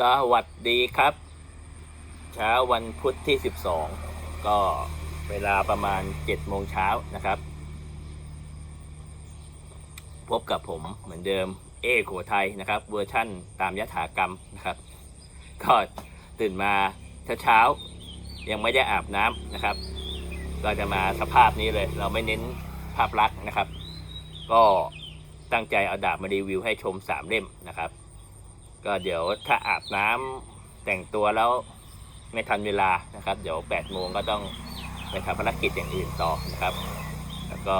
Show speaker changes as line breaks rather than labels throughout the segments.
สวัสดีครับ เช้าวันพุธที่ 12 ก็เวลาประมาณ7โมงเช้านะครับ พบกับผมเหมือนเดิมเอโขไทยนะครับ เวอร์ชั่นตามยถากรรมนะครับ ก็ตื่นมาเช้าๆยังไม่ได้อาบน้ำนะครับ ก็จะมาสภาพนี้เลย เราไม่เน้นภาพลักษณ์นะครับ ก็ตั้งใจเอาดาบมารีวิวให้ชมสามเล่มนะครับ ก็เดี๋ยวถ้าอาบน้ำแต่งตัวแล้วไม่ทันเวลานะครับ เดี๋ยว8โมงก็ต้องไปทำภารกิจอย่างอื่นต่อนะครับ แล้วก็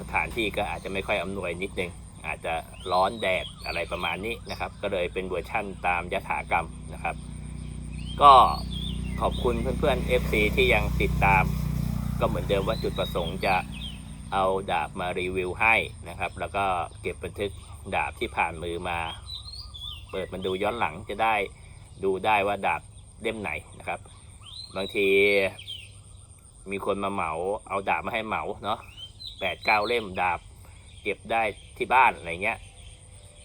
สถานที่ก็อาจจะไม่ค่อยอำนวยนิดนึง อาจจะร้อนแดดอะไรประมาณนี้นะครับ ก็เลยเป็นเวอร์ชั่นตามยถากรรมนะครับ ก็ขอบคุณเพื่อนๆ FC ที่ยังติดตาม ก็เหมือนเดิมว่าจุดประสงค์จะเอาดาบมารีวิวให้นะครับ แล้วก็เก็บบันทึกดาบที่ผ่านมือมา เปิดมันดูย้อนหลังจะได้ดูได้ว่าดาบเล่มไหนนะครับ บางทีมีคนมาเหมา เอาดาบมาให้เหมาเนาะแปดเก้าเล่มดาบ เก็บได้ที่บ้านอะไรเงี้ย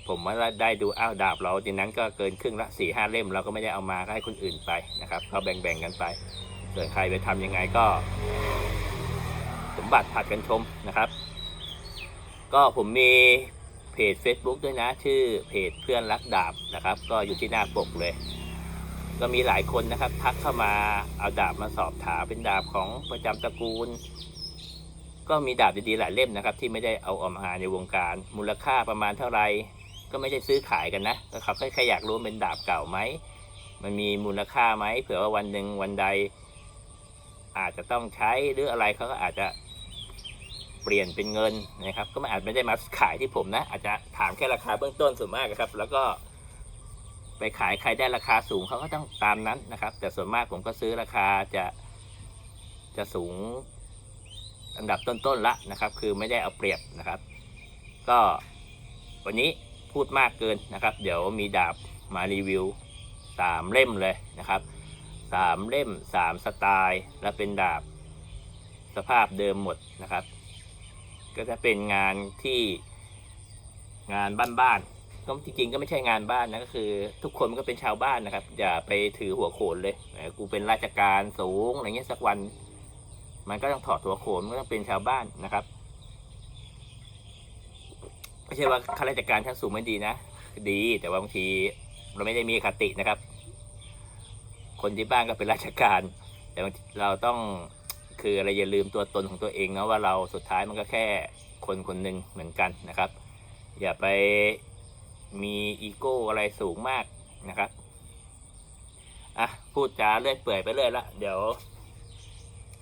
ผมว่าได้ดูอ้าวดาบเราทีนั้นก็เกินครึ่งละสี่ห้าเล่มเราก็ไม่ได้เอามาก็ให้คนอื่นไปนะครับก็แบ่งๆกันไปส่วนใครไปทำยังไงก็ สมบัติผัดกันชมนะครับ ก็ผมมี เพจ Facebook ด้วยนะ ชื่อเพจเพื่อนรักดาบนะครับ ก็อยู่ที่หน้าปกเลย ก็มีหลายคนนะครับ ทักเข้ามาเอาดาบมาสอบถามเป็นดาบของประจำตระกูล ก็มีดาบดีๆหลายเล่มนะครับ ที่ไม่ได้เอาออกมาในวงการ มูลค่าประมาณเท่าไหร่ก็ไม่ได้ซื้อขายกันนะก็เขาแค่อยากรู้เป็นดาบเก่าไหมมันมีมูลค่าไหมเผื่อว่าวันหนึ่งวันใด อาจจะต้องใช้หรืออะไรเขาก็อาจจะ เปลี่ยนเป็นเงินนะครับ ก็ไม่อาจไม่ได้มาขายที่ผมนะ อาจจะถามแค่ราคาเบื้องต้นส่วนมากครับ แล้วก็ ไปขายใครได้ราคาสูงเขาก็ต้องตามนั้นนะครับ แต่ส่วนมากผมก็ซื้อราคาจะ จะสูงอันดับต้นๆละนะครับ คือไม่ได้เอาเปรียบนะครับ ก็วันนี้พูดมากเกินนะครับ เดี๋ยวมีดาบมารีวิวสามเล่มเลยนะครับสามเล่มสามสไตล์ และเป็นดาบสภาพเดิมหมดนะครับ ก็จะเป็นงานที่งานบ้านๆก็จริงๆก็ไม่ใช่งานบ้านนะก็คือ ทุกคนก็เป็นชาวบ้านนะครับ อย่าไปถือหัวโขนเลยนะกูเป็นราชการสูงอะไรเงี้ยสักวัน มันก็ต้องถอดหัวโขนมันก็ต้องเป็นชาวบ้านนะครับไม่ใช่ว่าข้าราชการชั้นสูงไม่ดีนะดีแต่ว่าบางทีเราไม่ได้มีคตินะครับ คนที่บ้านก็เป็นราชการ แต่เราต้อง คืออะไรอย่าลืมตัวตนของตัวเองนะว่าเราสุดท้ายมันก็แค่คนคนหนึ่งเหมือนกันนะครับ อย่าไปมีอีโก้อะไรสูงมากนะครับอะพูดจาเลื่อยเปื่อยไปเรื่อยละเดี๋ยว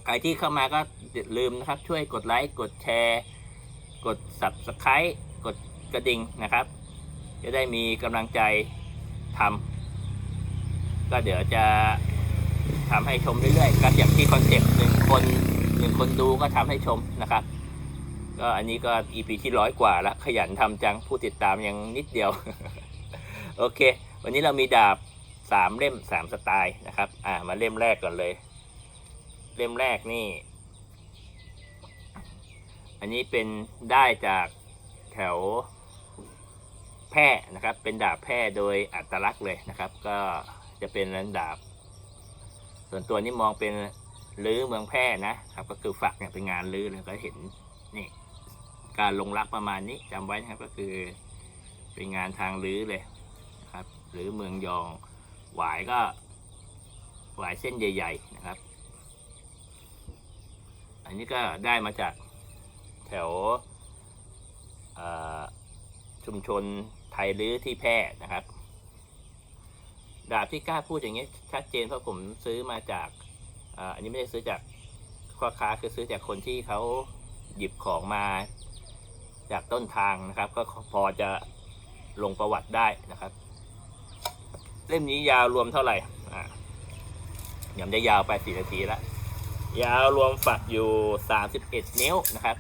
ใครที่เข้ามาก็ลืมนะครับ ช่วยกดไลค์กดแชร์ กด subscribe กดกระดิ่งนะครับ จะได้มีกำลังใจทำก็เดี๋ยวจะทำให้ชมเรื่อยๆก็อย่างที่คอนเซ็ปต์ คนหนึ่งคนดูก็ทำให้ชมนะครับ ก็อันนี้ก็ EP ที่ร้อยกว่าละขยันทำจังผู้ติดตามยังนิดเดียว โอเค วันนี้เรามีดาบสามเล่มสามสไตล์นะครับ อ่ามาเล่มแรกก่อนเลย เล่มแรกนี่ อันนี้เป็นได้จากแถวแพร่นะครับ เป็นดาบแพร่โดยอัตลักษณ์เลยนะครับ ก็จะเป็นนันดาบ ส่วนตัวนี้มองเป็น ลื้อเมืองแพร่นะครับก็คือฝักเนี่ยเป็นงานลื้อเลยก็เห็นนี่การลงรักประมาณนี้จำไว้นะครับก็คือเป็นงานทางลื้อเลยนะครับหรือเมืองยองหวายก็หวายเส้นใหญ่ ๆนะครับ อันนี้ก็ได้มาจากแถวชุมชนไทยลื้อที่แพร่นะครับ ดาบที่กล้าพูดอย่างนี้ชัดเจนเพราะผมซื้อมาจาก อันนี้ไม่ได้ซื้อจากพ่อค้าคือซื้อจากคนที่เขาหยิบของมาจากต้นทางนะครับ ก็พอจะลงประวัติได้นะครับ เล่มนี้ยาวรวมเท่าไหร่อ่ายังได้ยาวไปสี่นาทีละยาวรวมฝักอยู่สามสิบเอ็ดนิ้วนะครับ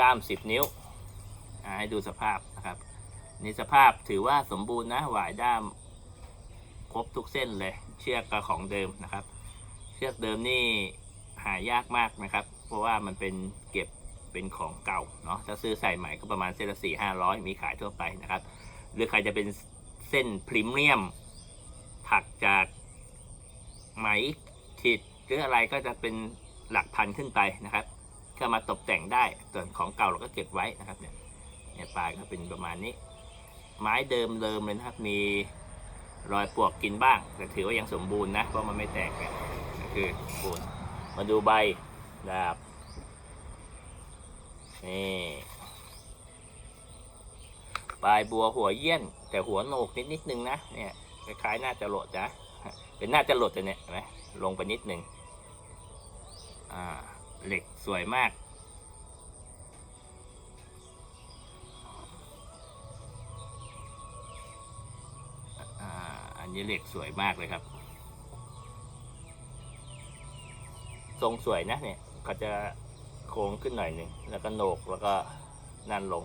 ด้ามสิบนิ้วให้ดูสภาพนะครับในสภาพถือว่าสมบูรณ์นะหวายด้าม ครบทุกเส้นเลย เชือกก็ของเดิมนะครับ เชือกเดิมนี่หายากมากนะครับ เพราะว่ามันเป็นเก็บเป็นของเก่าเนาะถ้าซื้อใส่ใหม่ก็ประมาณเส้นละสี่ห้าร้อยมีขายทั่วไปนะครับ หรือใครจะเป็นเส้นพรีเมียม ถักจากไหมขีดหรืออะไรก็จะเป็นหลักพันขึ้นไปนะครับก็มาตกแต่งได้ส่วนของเก่าเราก็เก็บไว้นะครับเนี่ยเนี่ยปลายก็เป็นประมาณนี้ ไม้เดิมเดิมเลยนะครับมี รอยปวกกินบ้าง แต่ถือว่ายังสมบูรณ์นะ เพราะมันไม่แตกกันก็คือสมบูรณ์มาดูใบดาบนี่ปลายบัวหัวเยี่ยน แต่หัวโหนกนิดนิดนึงนะเนี่ยคล้ายๆหน้าจะหลดนะเป็นหน้าจะหลดแต่เนี่ยเห็นไหมลงไปนิดนึงอ่าเหล็กสวยมาก นนี้เหล็กสวยมากเลยครับ ทรงสวยนะเนี่ยเขาจะโค้งขึ้นหน่อยหนึ่งแล้วก็โหนกแล้วก็นั่นลง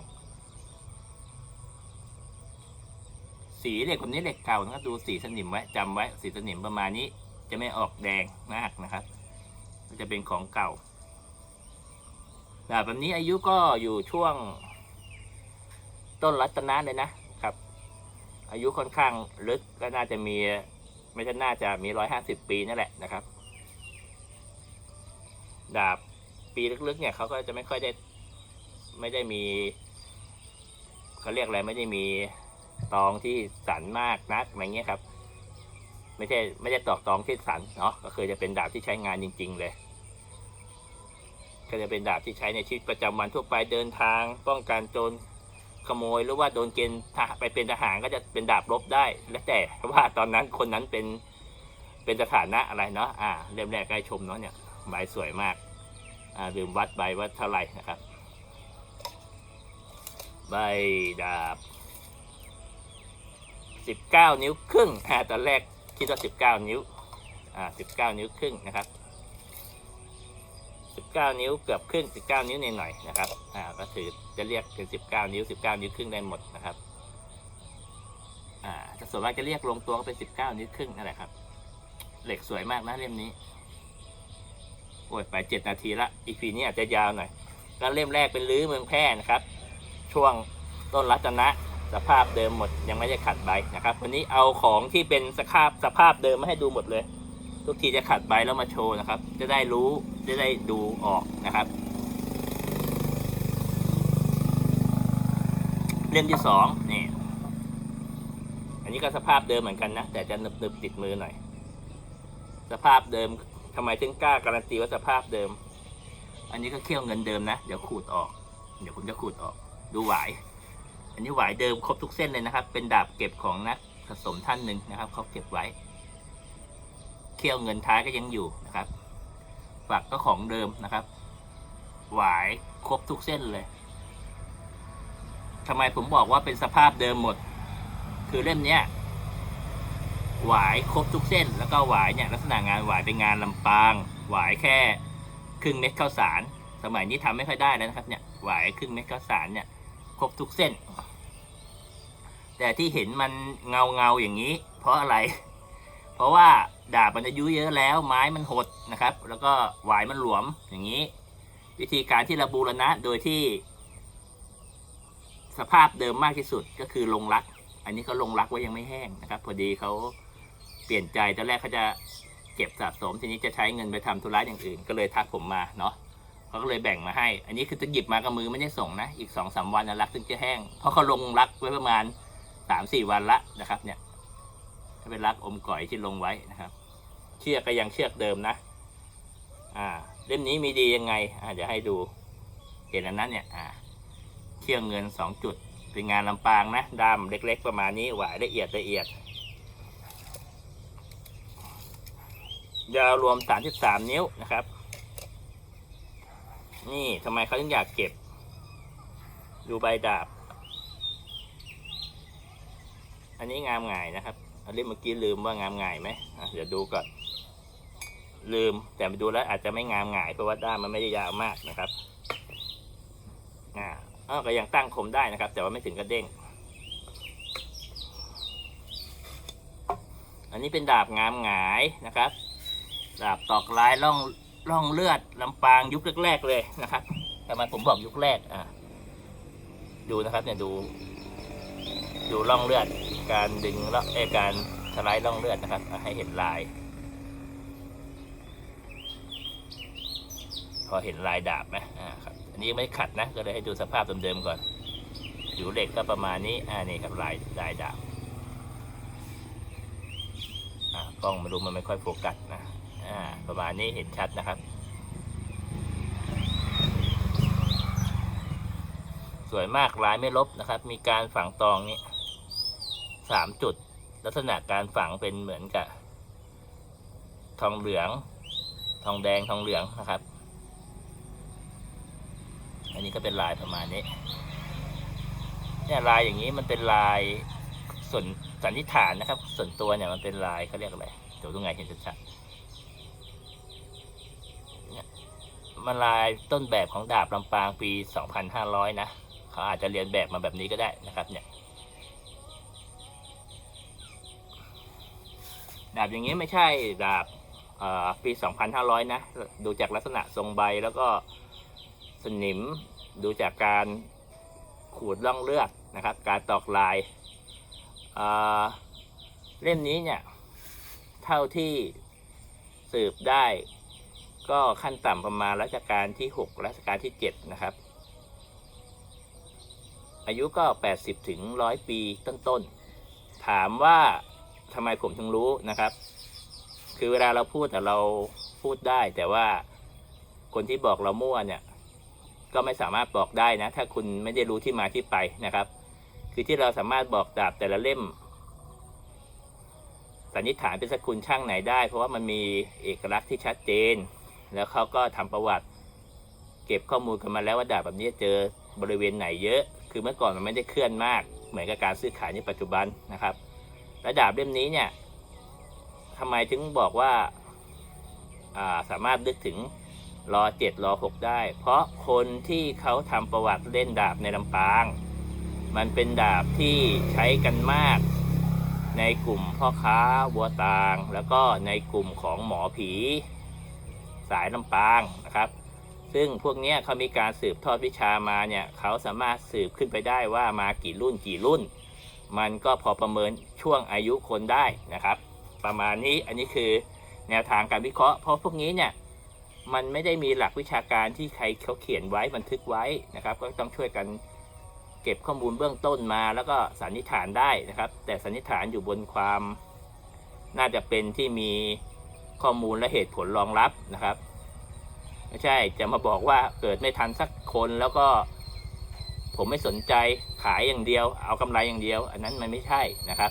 สีเหล็กคนนี้เหล็กเก่านะครับดูสีสนิมไว้จำไว้สีสนิมประมาณนี้ จะไม่ออกแดงมากนะครับก็จะเป็นของเก่าแบบนี้อายุก็อยู่ช่วงต้นรัตนะเลยนะ อายุค่อนข้างลึกก็น่าจะมีไม่ใช่น่าจะมีร้อยห้าสิบปีนั่นแหละนะครับ ดาบปีลึกๆเนี่ยเขาก็จะไม่ค่อยได้ ไม่ได้มีเขาเรียกอะไรไม่ได้มีตองที่สันมากนักอะไรเงี้ยครับ ไม่ใช่ไม่ได้ตอกตองที่สันเนาะก็คือจะเป็นดาบที่ใช้งานจริง ๆ เลย ก็จะเป็นดาบที่ใช้ในชีวิตประจำวันทั่วไปเดินทาง ป้องกันโจร ขโมยหรือว่าโดนเกณฑ์ไปเป็นทหารก็จะเป็นดาบรบได้ แล้วแต่ว่าตอนนั้นคนนั้นเป็นเป็นสถานะอะไรเนาะอ่าเล่มแรกใกล้ชมเนาะเนี่ยใบสวยมากอ่าลืมวัดใบว่าเท่าไหร่นะครับ ใบดาบสิบเก้านิ้วครึ่งอ่าตอนแรกคิดว่าสิบเก้านิ้วอ่าสิบเก้านิ้วครึ่งนะครับ สิบเก้านิ้วเกือบครึ่งสิบเก้านิ้วหน่อยๆนะครับ อ่า ก็ถือจะเรียกเป็นสิบเก้านิ้วสิบเก้านิ้วครึ่งได้หมดนะครับ อ่าแต่ส่วนมากจะเรียกลงตัวก็เป็นสิบเก้านิ้วครึ่งนั่นแหละครับ เหล็กสวยมากนะเล่มนี้ โอ้ยไปเจ็ดนาทีละ อีพีนี้อาจจะยาวหน่อย แล้วเล่มแรกเป็นลื้อเมืองแพร่นะครับ ช่วงต้นรัตนะ สภาพเดิมหมด ยังไม่ได้ขัดใบนะครับ วันนี้เอาของที่เป็นสภาพสภาพเดิมมาให้ดูหมดเลย ทุกทีจะขัดใบแล้วมาโชว์นะครับ จะได้รู้จะได้ดูออกนะครับ เล่มที่สองนี่ อันนี้ก็สภาพเดิมเหมือนกันนะ แต่จะนึบๆติดมือหน่อย สภาพเดิมทำไมถึงกล้าการันตีว่าสภาพเดิม อันนี้ก็เคี่ยวเงินเดิมนะ เดี๋ยวขูดออก เดี๋ยวผมจะขูดออก ดูหวาย อันนี้หวายเดิมครบทุกเส้นเลยนะครับ เป็นดาบเก็บของนักผสมท่านหนึ่งนะครับเขาเก็บไว้ เคี่ยวเงินท้ายก็ยังอยู่นะครับฝักก็ของเดิมนะครับ หวายครบทุกเส้นเลยทำไมผมบอกว่าเป็นสภาพเดิมหมด คือเล่มเนี้ยหวายครบทุกเส้น แล้วก็หวายเนี่ยลักษณะงานหวายเป็นงานลำปาง หวายแค่ครึ่งเม็ดข้าวสาร สมัยนี้ทำไม่ค่อยได้แล้วนะครับเนี่ยหวายครึ่งเม็ดข้าวสารเนี่ยครบทุกเส้น แต่ที่เห็นมันเงาเงาๆอย่างนี้ เพราะอะไร เพราะว่า ดาบมันอายุเยอะแล้วไม้มันหดนะครับ แล้วก็หวายมันหลวมอย่างนี้ วิธีการที่เราบูรณะโดยที่ สภาพเดิมมากที่สุดก็คือลงรัก อันนี้เขาลงรักไว้ยังไม่แห้งนะครับ พอดีเขาเปลี่ยนใจตอนแรกเขาจะเก็บสะสมทีนี้จะใช้เงินไปทำธุระอย่างอื่น ก็เลยทักผมมาเนาะเขาก็เลยแบ่งมาให้ อันนี้คือจะหยิบมากับมือไม่ได้ส่งนะ อีกสองสามวันนะรักถึงจะแห้ง เพราะเขาลงรักไว้ประมาณสามสี่วันละนะครับ เนี่ยถ้าเป็นรักอมก่อยที่ลงไว้นะครับ เชือกก็ยังเชือกเดิมนะ อ่า เล่มนี้มีดียังไง อ่าเดี๋ยวให้ดู เห็นอันนั้นเนี่ย อ่าเที่ยงเงินสองจุด เป็นงานลำปางนะดามเล็ก ๆ ประมาณนี้หวายละเอียดละเอียดยาวรวม 33 นิ้วนะครับ นี่ทำไมเขาถึงอยากเก็บ ดูใบดาบ อันนี้งามง่ายนะครับอันนี้เมื่อกี้ลืมว่างามง่ายไหมเดี๋ยวดูก่อน ลืมแต่ไปดูแล้วอาจจะไม่งามง่ายเพราะว่าด้ามมันไม่ได้ยาวมากนะครับอ่าก็ยังตั้งคมได้นะครับ แต่ว่าไม่ถึงกระเด้ง อันนี้เป็นดาบงามหงายนะครับ ดาบตอกลายล่องล่องเลือดลำปางยุคแรกๆเลยนะครับทำไมผมบอกยุคแรกอ่าดูนะครับเนี่ยดูดูร่องเลือด การดึงแล้วเอการสไลด์ร่องเลือดนะครับ ให้เห็นลาย พอเห็นลายดาบไหมอ่าครับอันนี้ยังไม่ขัดนะ ก็เลยให้ดูสภาพเดิมๆก่อนผิวเหล็กก็ประมาณนี้ อ่านี่ครับลายลายดาบอ่ากล้องไม่รู้มันไม่ค่อยโฟกัสนะ อ่า ประมาณนี้เห็นชัดนะครับ สวยมากลายไม่ลบนะครับ มีการฝังตองนี้สามจุด ลักษณะการฝังเป็นเหมือนกับ ทองเหลือง ทองแดงทองเหลืองนะครับ นี้ก็เป็นลายประมาณนี้ เนี่ยลายอย่างนี้มันเป็นลายส่วนสันนิษฐานนะครับ ส่วนตัวเนี่ยมันเป็นลายเขาเรียกอะไรเดี๋ยวตรงไหนเห็นชัดๆเนี่ยมันลายต้นแบบของดาบลำปางปี 2500 นะ เขาอาจจะเรียนแบบมาแบบนี้ก็ได้นะครับ เนี่ย ดาบอย่างนี้ไม่ใช่ดาบเอ่อปี 2500 นะ ดูจากลักษณะทรงใบแล้วก็สนิม ดูจากการขูดร่องเลือดนะครับ การตอกลายเอ่อเล่มนี้เนี่ย เท่าที่สืบได้ ก็ขั้นต่ำประมาณรัชกาลที่ 6 รัชกาลที่ 7 นะครับ อายุก็ 80 ถึง 100 ปีต้นๆ ถามว่าทำไมผมถึงรู้นะครับ คือเวลาเราพูดแต่เราพูดได้ แต่ว่าคนที่บอกเรามั่วเนี่ย ก็ไม่สามารถบอกได้นะ ถ้าคุณไม่ได้รู้ที่มาที่ไปนะครับ คือที่เราสามารถบอกดาบแต่ละเล่ม สันนิษฐานเป็นสกุลช่างไหนได้ เพราะว่ามันมีเอกลักษณ์ที่ชัดเจน แล้วเขาก็ทำประวัติ เก็บข้อมูลกันมาแล้วว่าดาบแบบนี้เจอบริเวณไหนเยอะ คือเมื่อก่อนมันไม่ได้เคลื่อนมาก เหมือนกับการซื้อขายในปัจจุบันนะครับ และดาบเล่มนี้เนี่ยทำไมถึงบอกว่าาสามารถนึกถึง รอเจ็ดรอหกได้ เพราะคนที่เขาทำประวัติเล่นดาบในลำปาง มันเป็นดาบที่ใช้กันมาก ในกลุ่มพ่อค้าวัวตาง แล้วก็ในกลุ่มของหมอผี สายลำปางนะครับ ซึ่งพวกนี้เขามีการสืบทอดวิชามาเนี่ยเขาสามารถสืบขึ้นไปได้ว่ามากี่รุ่นกี่รุ่น มันก็พอประเมินช่วงอายุคนได้นะครับ ประมาณนี้อันนี้คือแนวทางการวิเคราะห์เพราะพวกนี้เนี่ย มันไม่ได้มีหลักวิชาการที่ใครเขาเขียนไว้บันทึกไว้นะครับ ก็ต้องช่วยกันเก็บข้อมูลเบื้องต้นมา แล้วก็สันนิษฐานได้นะครับ แต่สันนิษฐานอยู่บนความ น่าจะเป็นที่มีข้อมูลและเหตุผลรองรับนะครับไม่ใช่จะมาบอกว่าเกิดไม่ทันสักคนแล้วก็ ผมไม่สนใจขายอย่างเดียว เอากำไรอย่างเดียว อันนั้นมันไม่ใช่นะครับ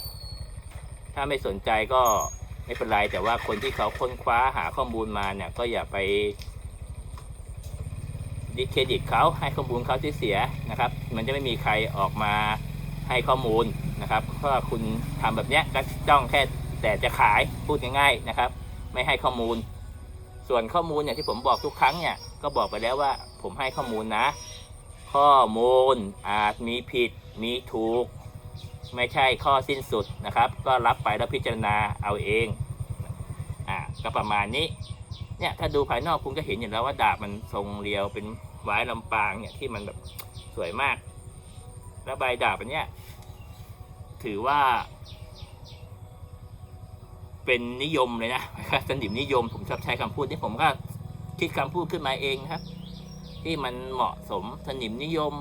ถ้าไม่สนใจก็ ไม่เป็นไรแต่ว่าคนที่เขาค้นคว้าหาข้อมูลมาเนี่ย ก็อย่าไปดิเครดิตเขาให้ข้อมูลเขาที่เสียนะครับ มันจะไม่มีใครออกมาให้ข้อมูลนะครับเพราะว่าคุณทำแบบเนี้ยก็จ้องแค่แต่จะขายพูดง่ายๆนะครับ ไม่ให้ข้อมูล ส่วนข้อมูลอย่างที่ผมบอกทุกครั้งเนี่ยก็บอกไปแล้วว่าผมให้ข้อมูลนะ ข้อมูลอาจมีผิดมีถูก ไม่ใช่ข้อสิ้นสุดนะครับ ก็รับไปแล้วพิจารณาเอาเองอ่าก็ประมาณนี้เนี่ยถ้าดูภายนอกคุณก็เห็นอยู่แล้วว่าดาบมันทรงเรียวเป็นไว้ลำปางเนี่ยที่มันแบบสวยมาก แล้วใบดาบอันเนี้ยถือว่า เป็นนิยมเลยนะสนิมนิยมผมชอบใช้คำพูดที่ผมก็คิดคำพูดขึ้นมาเองนะครับ ที่มันเหมาะสมสนิมนิยม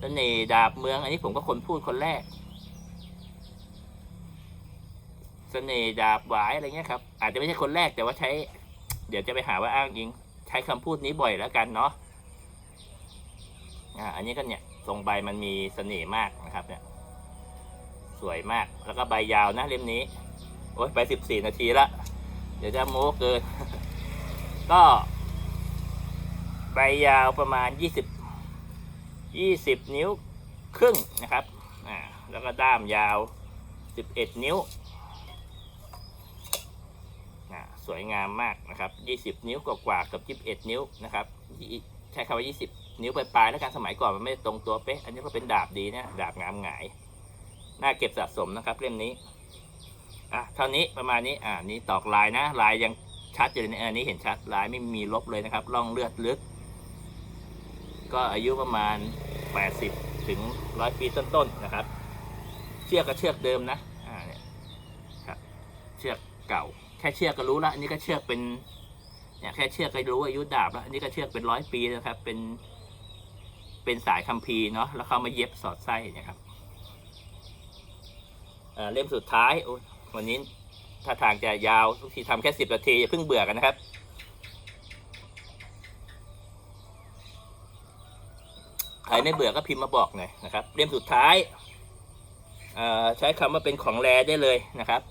เสน่ห์ดาบเมือง อันนี้ผมก็คนพูดคนแรก เสน่ห์ดาบหวายอะไรเงี้ยครับอาจจะไม่ใช่คนแรกแต่ว่าใช้ เดี๋ยวจะไปหาว่าอ้างอิง ใช้คำพูดนี้บ่อยแล้วกันเนาะอ่าอันนี้ก็เนี่ยทรงใบมันมีเสน่ห์มากนะครับ เนี่ย สวยมากแล้วก็ใบยาวนะเล่มนี้ โอ้ยไปสิบสี่นาทีละเดี๋ยวจะโม้เกินก็ ใบยาวประมาณยี่สิบยี่สิบนิ้วครึ่งนะครับอ่าแล้วก็ด้ามยาวสิบเอ็ดนิ้วอ่าส วยงามมากนะครับยี่สิบนิ้วกว่าๆกับยี่สิบเอ็ดนิ้วนะครับใช้คำว่ายี่สิบนิ้วปลายๆแล้วกันสมัยก่อนมันไม่ได้ตรงตัวเป๊ะ อันนี้ก็เป็นดาบดีนะดาบงามหงายน่าเก็บสะสมนะครับเล่มนี้อะเท่านี้ประมาณนี้อ่านี่ตอกลายนะลายยังชัดอยู่ในอันนี้เห็นชัดลายไม่มีลบเลยนะครับร่องเลือดลึก ก็อายุประมาณ 80 ถึง 100 ปีต้นๆนะครับ เชือกก็เชือกเดิมนะอ่าเนี่ยครับเชือกเก่า ค่เชือกก็รู้ละอันนี้ก็เชือกเป็นเนี่ยแค่เชือกก็รู้อายุดาบแล้วอันนี้ก็เชือกเป็นร้อยปีนะครับ เป็น เป็นสายคัมภีร์เนาะแล้วเขามาเย็บสอดไส้เนี่ยครับเล่มสุดท้ายวันนี้ถ้าทางจะยาวทุกทีทำแค่สิบนาทีอย่าเพิ่งเบื่อกันนะครับ ใครไม่เบื่อก็พิมพ์มาบอกหน่อยนะครับ เล่มสุดท้ายใช้คำว่าเป็นของแรได้เลยนะครับ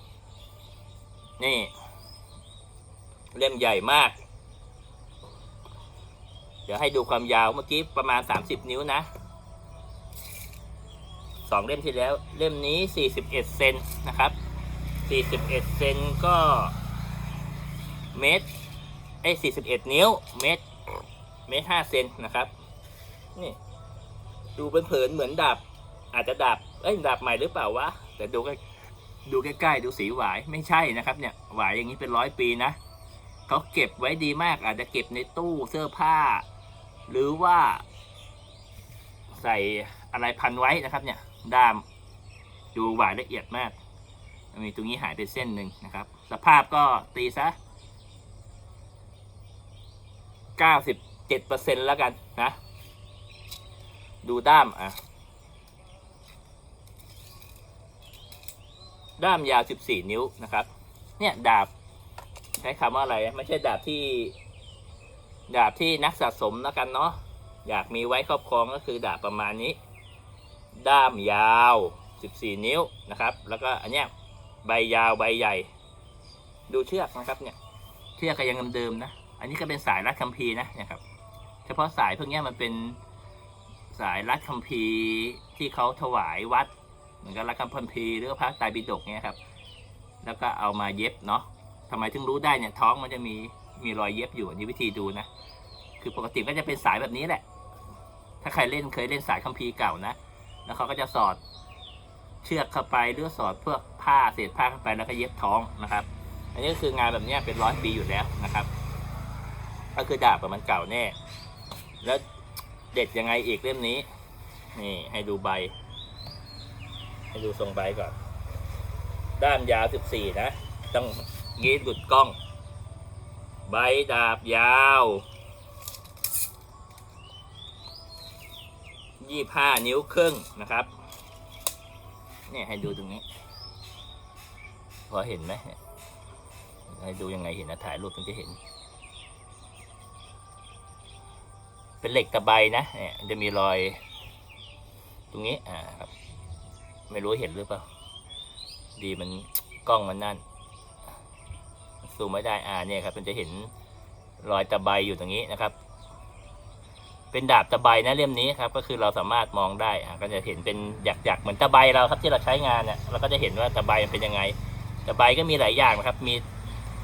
นี่ เล่มใหญ่มาก เดี๋ยวให้ดูความยาวเมื่อกี้ประมาณ 30 นิ้วนะสองเล่มที่แล้ว เล่มนี้ 41 เซนนะครับ 41 เซนก็เมตรไอ้ย41 นิ้ว เมตร เมตร 5 เซนนะครับ นี่ ดูเป็นเผินเหมือนดาบ อาจจะดาบ เอ้ย ดาบใหม่หรือเปล่าวะ แต่ดูใกล้ดูใกล้ๆ ดูสีหวาย ไม่ใช่นะครับ เนี่ย หวายอย่างนี้เป็นร้อยปีนะ เขาเก็บไว้ดีมาก อาจจะเก็บในตู้เสื้อผ้า หรือว่า ใส่อะไรพันไว้นะครับ เนี่ยด้ามดูหวายละเอียดมากมีตรงนี้หายไปเส้นหนึ่งนะครับ สภาพก็ตีซะ 97%แล้วกันนะ ดูด้ามอะ ด้ามยาว 14 นิ้วนะครับ เนี่ยดาบ ใช้คำว่าอะไร ไม่ใช่ดาบที่ ดาบที่นักสะสมแล้วกันเนาะอยากมีไว้ครอบครองก็คือดาบประมาณนี้ ด้ามยาว 14 นิ้วนะครับ แล้วก็อันเนี้ยใบยาวใบใหญ่ ดูเชือกนะครับเนี่ยเชือกก็ยังเดิมๆนะ อันนี้ก็เป็นสายรัดคัมภีร์นะเนี่ยครับ เฉพาะสายพวกเนี้ยมันเป็นสายรัดคัมภีร์ที่เขาถวายวัด เหมือนกับรัดคัมภีร์หรือพระไตรปิฎกเนี่ยครับ แล้วก็เอามาเย็บเนาะ ทำไมถึงรู้ได้เนี่ยท้องมันจะมีมีรอยเย็บอยู่อันนี้วิธีดูนะ คือปกติก็จะเป็นสายแบบนี้แหละ ถ้าใครเล่นเคยเล่นสายคัมภีร์เก่านะ แล้วเขาก็จะสอดเชือกเข้าไปหรือสอดพวกผ้าเศษผ้าเข้าไปแล้วก็เย็บท้องนะครับ อันนี้ก็คืองานแบบนี้เป็นร้อยปีอยู่แล้วนะครับ ก็คือดาบอะมันเก่าแน่ แล้วเด็ดยังไงอีกเล่มนี้ นี่ให้ดูใบ ให้ดูทรงใบก่อน ด้ามยาว14นะ ต้อง งี้หลุดกล้อง ใบดาบยาว25นิ้วครึ่งนะครับ เนี่ยให้ดูตรงนี้ พอเห็นไหมให้ดูยังไงเห็นนะถ่ายรูปถึงจะเห็น เป็นเหล็กตะไบนะเนี่ยจะมีรอย ตรงนี้อ่าครับ ไม่รู้เห็นหรือเปล่า ดีมันกล้องมันนั่น ซูมไม่ได้อ่าเนี่ยครับมันจะเห็นรอยตะไบอยู่ตรงนี้นะครับ เป็นดาบตะไบนะเล่มนี้ครับ ก็คือเราสามารถมองได้อ่าก็จะเห็นเป็นหยักๆเหมือนตะไบเราครับที่เราใช้งานเนี่ยเราก็จะเห็นว่าตะไบมันเป็นยังไง ตะไบก็มีหลายอย่างนะครับ มี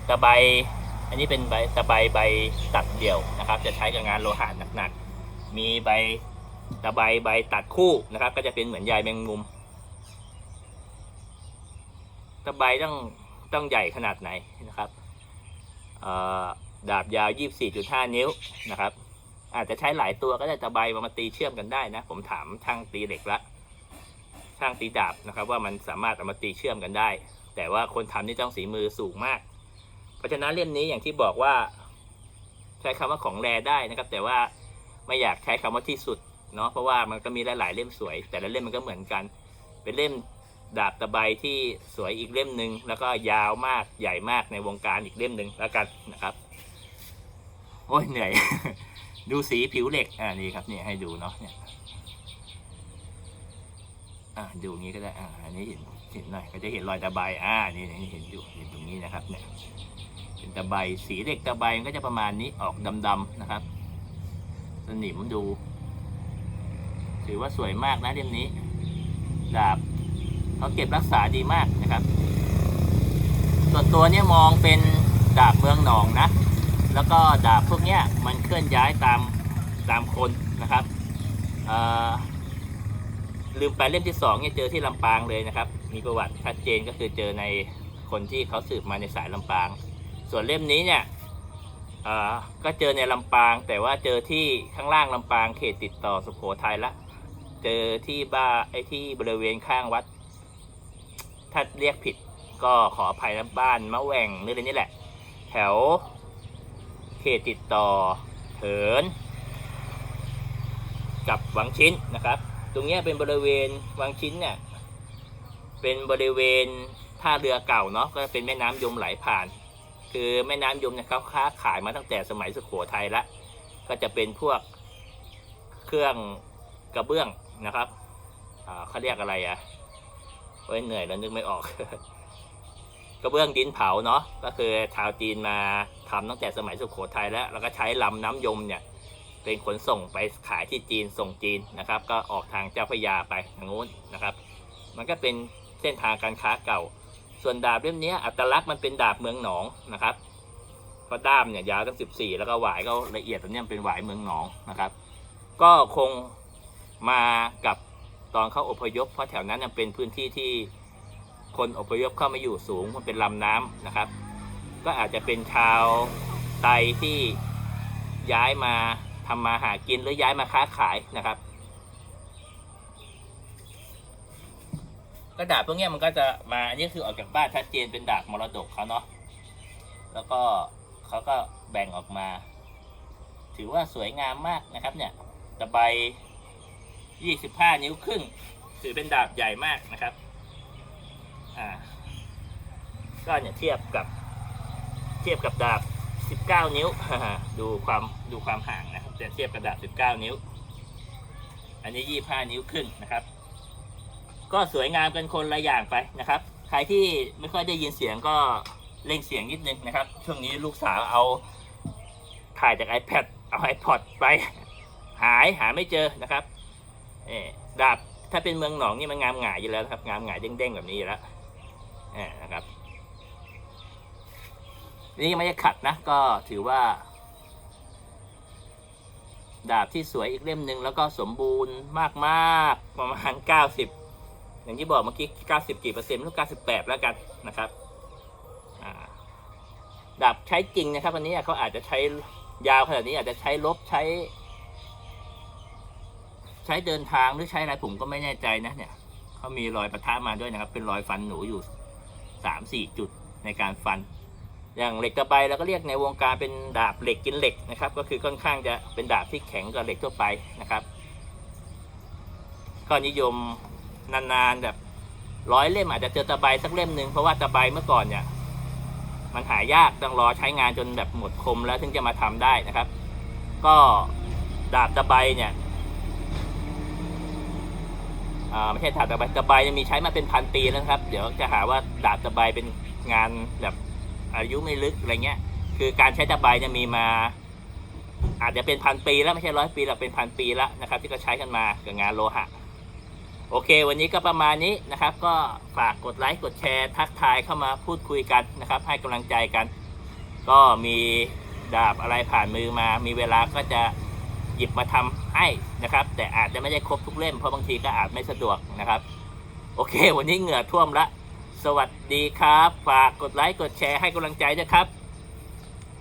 ตะไบอันนี้เป็นใบตะไบใบตัดเดี่ยวนะครับ จะใช้กับงานโลหะหนักๆ มีใบตะไบใบตัดคู่นะครับ ก็จะเป็นเหมือนใยแมงมุม ตะไบต้องต้องใหญ่ขนาดไหนนะครับ ดาบยาว 24.5 นิ้วนะครับ อาจจะใช้หลายตัวก็ได้ตะไบมามาตีเชื่อมกันได้นะ ผมถามช่างตีเหล็กละช่างตีดาบนะครับ ว่ามันสามารถเอามาตีเชื่อมกันได้ แต่ว่าคนทำนี่ต้องฝีมือสูงมาก เพราะฉะนั้นเล่มนี้อย่างที่บอกว่า ใช้คำว่าของแรได้นะครับ แต่ว่าไม่อยากใช้คำว่าที่สุดเนาะเพราะว่ามันก็มีหลายๆเล่มสวย แต่ละเล่มมันก็เหมือนกัน เป็นเล่ม ดาบตะไบที่สวยอีกเล่มหนึ่งแล้วก็ยาวมากใหญ่มากในวงการอีกเล่มหนึ่งแล้วกันนะครับ โอ้ยเหนื่อย ดูสีผิวเหล็กอ่านี่ครับเนี่ยให้ดูเนาะเนี่ยอ่าดูงี้ก็ได้อ่าอันนี้เห็นเห็นหน่อยก็จะเห็นรอยตะไบอ่านี่นี่เห็นอยู่เห็นตรงนี้นะครับเนี่ยเป็นตะไบสีเหล็กตะไบมันก็จะประมาณนี้ออกดำๆนะครับ สนิมดู ถือว่าสวยมากนะเล่มนี้ ดาบ เขาเก็บรักษาดีมากนะครับ ส่วนตัวเนี่ยมองเป็นดาบเมืองหนองนะ แล้วก็ดาบพวกเนี้ยมันเคลื่อนย้ายตามตามคนนะครับลืมไปเล่มที่สองเนี่ยเจอที่ลำปางเลยนะครับ มีประวัติชัดเจนก็คือเจอในคนที่เขาสืบมาในสายลำปาง ส่วนเล่มนี้เนี่ยก็เจอในลำปาง แต่ว่าเจอที่ข้างล่างลำปางเขตติดต่อสุโขทัยละ เจอที่บ้านไอ้ที่บริเวณข้างวัด ถ้าเรียกผิดก็ขออภัยนะบ้านมะแหว่งหรืออะไรนี่แหละ แถวเขตติดต่อเถิน กับวังชิ้นนะครับ ตรงนี้เป็นบริเวณวังชิ้นเนี่ยเป็นบริเวณท่าเรือเก่าเนาะก็เป็นแม่น้ำยมไหลผ่าน คือแม่น้ำยมเนี่ยเขาค้าขายมาตั้งแต่สมัยสุโขทัยละก็จะเป็นพวกเครื่องกระเบื้องนะครับเขาเรียกอะไรอะ่ะ โอ้ยเหนื่อยแล้วนึกไม่ออก กระเบื้องดินเผาเนาะก็คือชาวจีนมาทำตั้งแต่สมัยสุโขทัยแล้ว แล้วก็ใช้ลำน้ำยมเนี่ย เป็นขนส่งไปขายที่จีนส่งจีนนะครับ ก็ออกทางเจ้าพระยาไปทางนู้นนะครับ มันก็เป็นเส้นทางการค้าเก่า ส่วนดาบเล่มนี้อัตลักษณ์มันเป็นดาบเมืองหนองนะครับเพราะด้ามเนี่ยยาวตั้งสิบสี่แล้วก็หวายก็ละเอียดตัวนี้เป็นหวายเมืองหนองนะครับ ก็คงมากับ ตอนเขาอพยพเพราะแถวนั้นเป็นพื้นที่ที่คนอพยพเข้ามาอยู่สูงมันเป็นลำน้ำนะครับ ก็อาจจะเป็นชาวไตที่ย้ายมาทำมาหากินหรือย้ายมาค้าขายนะครับก็ดาบพวกนี้มันก็จะมาอันนี้คือออกจากบ้านชัดเจนเป็นดาบมรดกเขาเนาะแล้วก็เขาก็แบ่งออกมา ถือว่าสวยงามมากนะครับเนี่ยตะไบ ยี่สิบห้านิ้วครึ่งถือเป็นดาบใหญ่มากนะครับ อ่า ก็เนี่ยเทียบกับเทียบกับดาบสิบเก้านิ้ว ดูความดูความห่างนะครับแต่เทียบกับดาบสิบเก้านิ้ว อันนี้ยี่ห้านิ้วครึ่งนะครับ ก็สวยงามกันคนละอย่างไปนะครับ ใครที่ไม่ค่อยได้ยินเสียงก็เร่งเสียงนิดนึงนะครับ ช่วงนี้ลูกสาวเอาถ่ายจาก iPad เอา iPod ไป หายหาไม่เจอนะครับ ดาบถ้าเป็นเมืองหนองนี่มันงามหงายอยู่แล้วครับ งามหงายเด้งๆแบบนี้อยู่แล้วนะครับ นี่ไม่ได้ขัดนะ ก็ถือว่า ดาบที่สวยอีกเล่มหนึ่งแล้วก็สมบูรณ์มากๆประมาณ90อย่างที่บอกเมื่อกี้90กี่เปอร์เซ็นต์ไม่รู้98แล้วกันนะครับดาบใช้จริงนะครับอันนี้เขาอาจจะใช้ยาวขนาดนี้อาจจะใช้ลบใช้ ใช้เดินทางหรือใช้อะไรผมก็ไม่แน่ใจนะเนี่ยเขามีรอยประทะมาด้วยนะครับ เป็นรอยฟันหนูอยู่3-4จุดในการฟัน อย่างเหล็กตะไบเราก็เรียกในวงการเป็นดาบเหล็กกินเหล็กนะครับ ก็คือค่อนข้างจะเป็นดาบที่แข็งกว่าเหล็กทั่วไปนะครับ ก็นิยมนานๆแบบร้อยเล่มอาจจะเจอตะไบสักเล่มหนึ่งเพราะว่าตะไบเมื่อก่อนเนี่ยมันหายากต้องรอใช้งานจนแบบหมดคมแล้วถึงจะมาทำได้นะครับ ก็ดาบตะไบเนี่ย อ่าไม่ใช่ดาบตะไบตะไบยังมีใช้มาเป็นพันปีแล้วครับ เดี๋ยวจะหาว่าดาบตะไบเป็นงานแบบอายุไม่ลึกอะไรเงี้ย คือการใช้ตะไบเนี่ยมีมา อาจจะเป็นพันปีแล้วไม่ใช่ร้อยปีหรอกเป็นพันปีแล้วนะครับ ที่ก็ใช้กันมากับงานโลหะโอเค วันนี้ก็ประมาณนี้นะครับ ก็ฝากกดไลค์กดแชร์ทักทายเข้ามาพูดคุยกันนะครับ ให้กำลังใจกัน ก็มีดาบอะไรผ่านมือมา มีเวลาก็จะ หยิบมาทำให้นะครับ แต่อาจจะไม่ได้ครบทุกเล่มเพราะบางทีก็อาจไม่สะดวกนะครับ โอเค วันนี้เหงื่อท่วมละ สวัสดีครับ ฝากกดไลค์กดแชร์ให้กำลังใจนะครับ